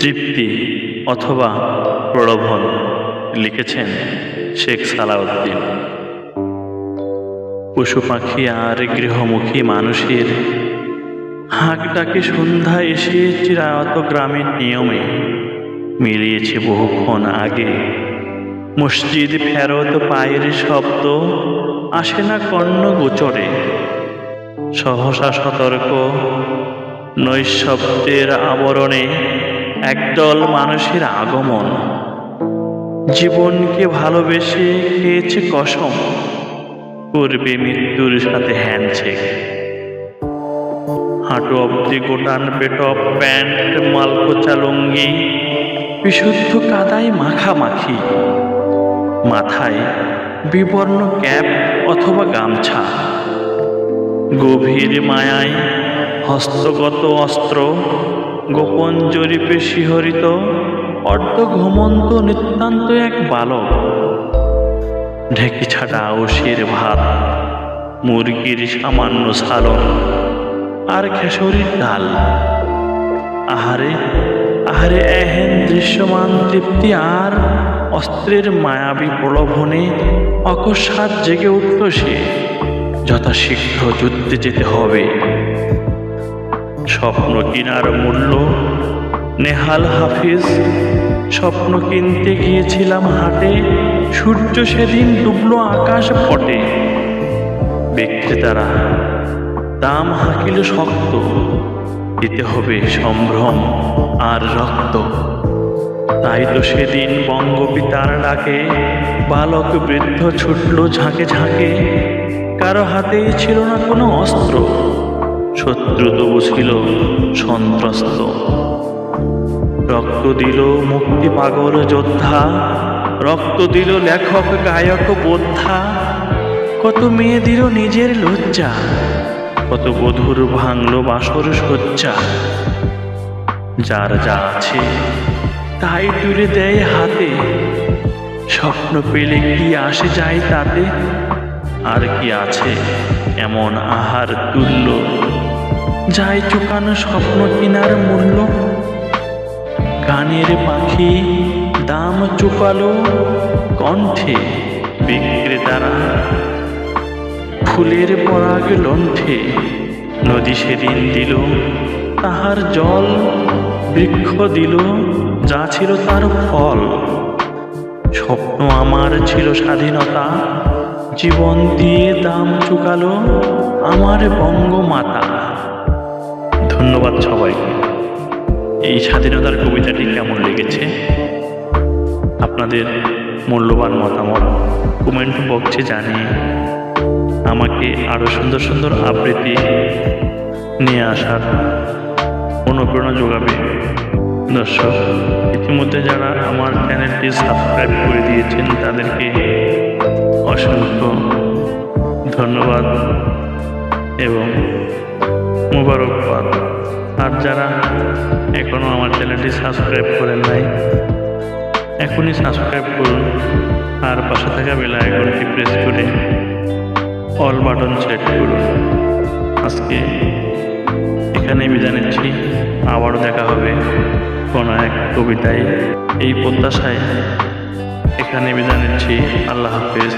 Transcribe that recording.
তৃপ্তি অথবা প্রলোভন লিখেছেন শেখ সালাউদ্দিন। পশু পাখি আর গৃহমুখী মানুষের হাঁক ডাকে সন্ধ্যা এসে চিরায়ত গ্রামের নিয়মে মিলিয়েছে বহুক্ষণ আগে। মসজিদ ফেরত পায়ের শব্দ আসে না কর্ণ গোচরে সহসা সতর্ক নৈশব্দের আবরণে একদল মানুষের আগমন। জীবনকে ভালোবেসে খেয়েছে কসম, করবে মৃত্যুর সাথে হ্যান্ডশেক হাঁটু অব্দি গোটান পেটপ প্যান্ট মালকোচা লুঙ্গি, বিশুদ্ধ কাদায় মাখামাখি। মাথায় বিবর্ণ ক্যাপ অথবা গামছা। গভীর মায়ায় হস্তগত অস্ত্র, গোপন জরিপে শিহরিত অর্ধ ঘুমন্ত নিতান্ত এক বালক। ঢেকি ছাড়া আউশের ভাত, মুরগির সামান্য সালন আর খেসরির ডাল। আহারে আহারে এহেন দৃশ্যমান তৃপ্তি আর অস্ত্রের মায়াবী প্রলোভনে অকস্মাৎ জেগে উঠল সে। যথাশীঘ্র যুদ্ধে যেতে হবে। স্বপ্ন কিনার মূল্য। নেহাল হাফিজ, স্বপ্ন কিনতে গিয়েছিলাম হাটে। সূর্য সেদিন ডুবলো আকাশ পটে বিক্রেতারা দাম হাকিল শক্ত। দিতে হবে সম্ভ্রম আর রক্ত। তাই তো সেদিন বঙ্গপিতার ডাকে, বালক বৃদ্ধ ছুটল ঝাঁকে ঝাঁকে। কারও হাতেই ছিল না কোনো অস্ত্র। শত্রু তবু ছিল সন্ত্রস্ত। রক্ত দিল মুক্তি পাগল যোদ্ধা। রক্ত দিল লেখক, গায়ক, বোদ্ধা। কত মেয়ে দিল নিজের লজ্জা। কত বধুর ভাঙলো বাসর সজ্জা যার যা আছে তাই তুলে দেয় হাতে। স্বপ্ন পেলে কি আসে যায় তাতে? আর কি আছে এমন আহার তুল্য? যাই চুকানো স্বপ্ন কেনার মূল্য, গানের পাখি দাম চুকালো কণ্ঠে বিক্রেতারা। ফুলের পরাগ লণ্ঠে নদী সেদিন দিল, তাহার জল বৃক্ষ দিল, যা ছিল তার ফল। স্বপ্ন আমার ছিল স্বাধীনতা, জীবন দিয়ে দাম চুকালো আমার বঙ্গমাতা। ধন্যবাদ সবাইকে। এই স্বাধীনতার কবিতাটি কেমন লেগেছে? আপনাদের মূল্যবান মতামত কমেন্ট বক্সে জানিয়ে আমাকে আরও সুন্দর সুন্দর আবৃত্তি নিয়ে আসার অনুপ্রেরণা যোগাবে দর্শক। ইতিমধ্যে যারা আমার চ্যানেলটি সাবস্ক্রাইব করে দিয়েছেন, তাদেরকে অসংখ্য ধন্যবাদ এবং চ্যানেলটি সাবস্ক্রাইব করেন নাই, এখনই সাবস্ক্রাইব করুন আর পাশে থাকা বেল আইকনটি প্রেস করে অল বাটন সেট করুন। আজকে এখানেই বিদায় নিচ্ছি, আবারও দেখা হবে কোনো এক কবিতায়। এই প্রত্যাশায় এখানে বিদায় নিচ্ছি, আল্লাহ হাফেজ।